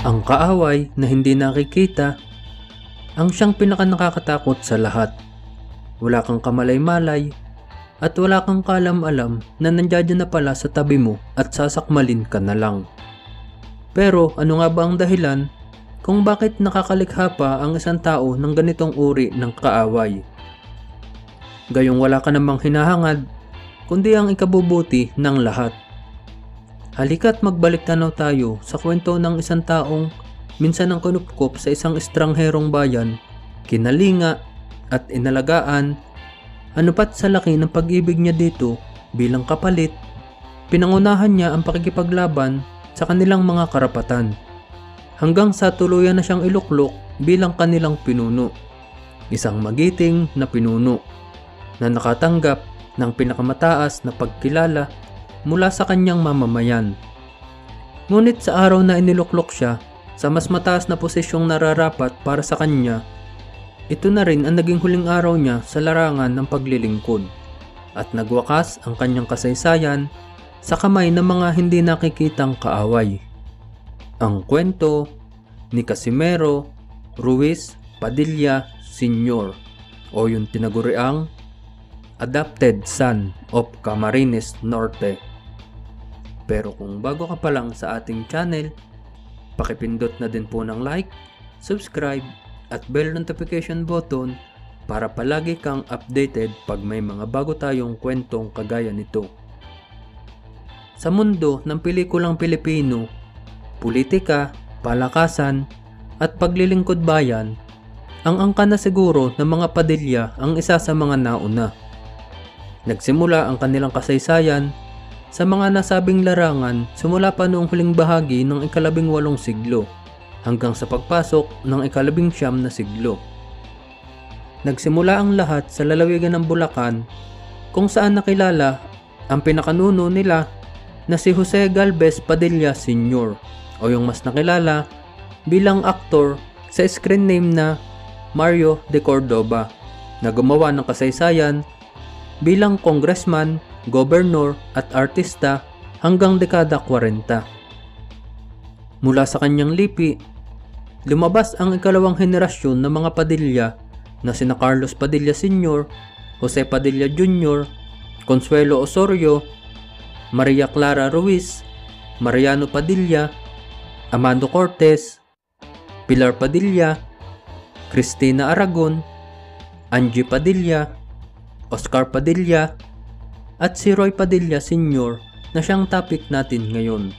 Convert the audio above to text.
Ang kaaway na hindi nakikita ang siyang pinaka nakakatakot sa lahat. Wala kang kamalay-malay at wala kang kalam-alam na nandiyan na pala sa tabi mo at sasakmalin ka na lang. Pero ano nga ba ang dahilan kung bakit nakakalikha pa ang isang tao ng ganitong uri ng kaaway? Gayong wala ka namang hinahangad, kundi ang ikabubuti ng lahat. Halika't magbalik tanaw tayo sa kwento ng isang taong minsan ang kunupkop sa isang estrangherong bayan, kinalinga at inalagaan, anupat sa laki ng pag-ibig niya dito bilang kapalit, pinangunahan niya ang pakikipaglaban sa kanilang mga karapatan. Hanggang sa tuluyan na siyang iluklok bilang kanilang pinuno. Isang magiting na pinuno na nakatanggap ng pinakamataas na pagkilala mula sa kanyang mamamayan. Ngunit sa araw na iniluklok siya sa mas mataas na posisyong nararapat para sa kanya, ito na rin ang naging huling araw niya sa larangan ng paglilingkod at nagwakas ang kanyang kasaysayan sa kamay ng mga hindi nakikitang kaaway. Ang kwento ni Casimero Ruiz Padilla Sr. o yung tinaguriang adopted son of Camarines Norte. Pero kung bago ka pa lang sa ating channel, pakipindot na din po ng like, subscribe, at bell notification button para palagi kang updated pag may mga bago tayong kwentong kagaya nito. Sa mundo ng pelikulang Pilipino, politika, palakasan, at paglilingkod bayan, ang angka na siguro ng mga padilya ang isa sa mga nauna. Nagsimula ang kanilang kasaysayan sa mga nasabing larangan simula pa noong huling bahagi ng ikalabing walong siglo hanggang sa pagpasok ng ikalabing siyam na siglo. Nagsimula ang lahat sa lalawigan ng Bulacan kung saan nakilala ang pinakanuno nila na si Jose Galvez Padilla Sr. o yung mas nakilala bilang aktor sa screen name na Mario de Cordoba na gumawa ng kasaysayan bilang congressman, gobernor at artista hanggang dekada 40. Mula sa kanyang lipi, lumabas ang ikalawang henerasyon ng mga Padilla na sina Carlos Padilla Sr., Jose Padilla Jr., Consuelo Osorio, Maria Clara Ruiz, Mariano Padilla, Amando Cortez, Pilar Padilla, Cristina Aragon, Angie Padilla, Oscar Padilla, at si Roy Padilla Sr. na siyang topic natin ngayon.